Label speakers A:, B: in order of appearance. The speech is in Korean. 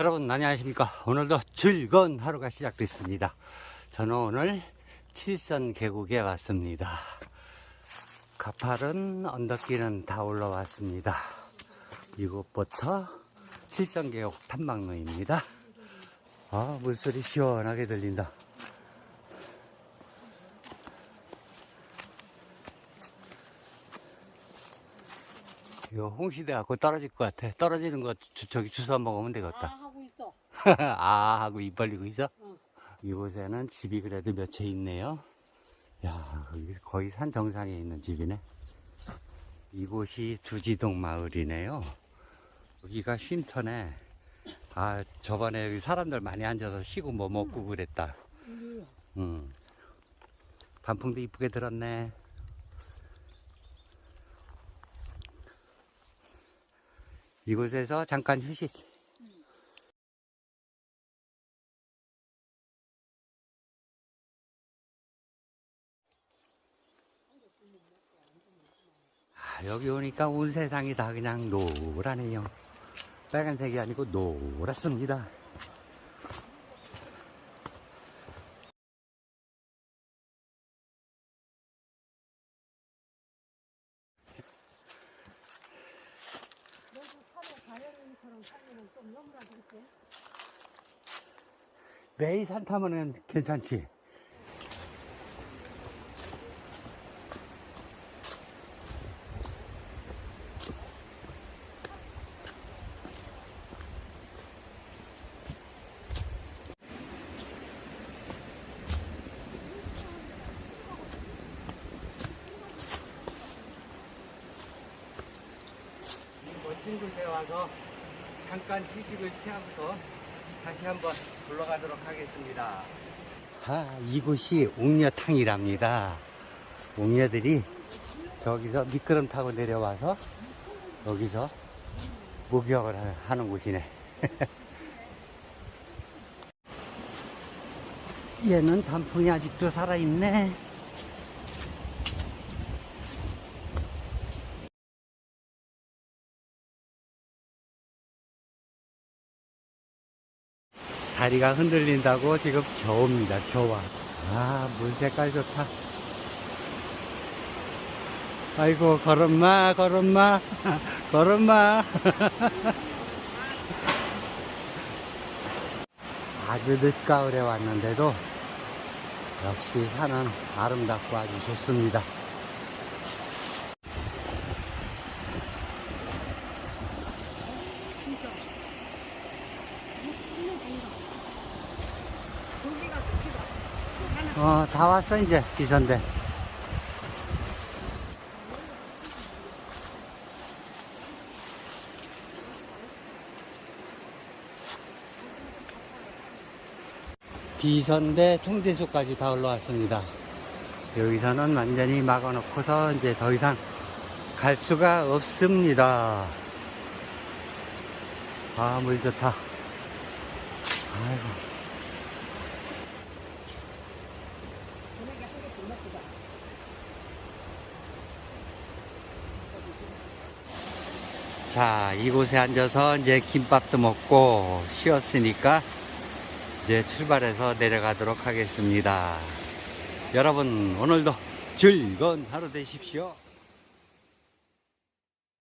A: 여러분 안녕하십니까? 오늘도 즐거운 하루가 시작됐습니다. 저는 오늘 칠선 계곡에 왔습니다. 가파른 언덕길은 다 올라왔습니다. 이곳부터 칠선 계곡 탐방로입니다. 아 물소리 시원하게 들린다. 이거 홍시대 갖고 떨어질 것 같아. 떨어지는 거 저- 저기 주워 먹으면
B: 아
A: 되겠다. 아 하고 입 벌리고 있어?
B: 응.
A: 이곳에는 집이 그래도 몇 채 있네요. 야, 거의 산 정상에 있는 집이네. 이곳이 두지동 마을이네요. 여기가 쉼터네. 아, 저번에 여기 사람들 많이 앉아서 쉬고 뭐 먹고 그랬다. 음. 단풍도 이쁘게 들었네. 이곳에서 잠깐 휴식. 아, 여기 오니까 온 세상이 다 그냥 노랗네요. 빨간색이 아니고 노랗습니다. 매일 산 타면은 괜찮지. 이 멋진 곳에 와서 잠깐 휴식을 취하고서 다시 한번 불러가도록 하겠습니다. 아, 이곳이 옥녀탕이랍니다. 옥녀들이 저기서 미끄럼 타고 내려와서 여기서 목욕을 하- 하는 곳이네. 얘는 단풍이 아직도 살아있네. 다리가 흔들린다고 지금 겨웁니다, 겨워. 아, 물 색깔 좋다. 아이고, 걸음마, 걸음마, 걸음마. 아주 늦가을에 왔는데도 역시 산은 아름답고 아주 좋습니다.
B: 진짜. 고기가 끝이다. 하나
A: 어, 다 왔어, 이제, 기선대. 비선대 통제소까지 다 올라왔습니다. 여기서는 완전히 막아놓고서 이제 더 이상 갈 수가 없습니다. 아, 물 좋다. 아이고.
B: 먹자.
A: 자, 이곳에 앉아서 이제 김밥도 먹고 쉬었으니까 이제 출발해서 내려가도록 하겠습니다. 여러분, 오늘도 즐거운 하루 되십시오.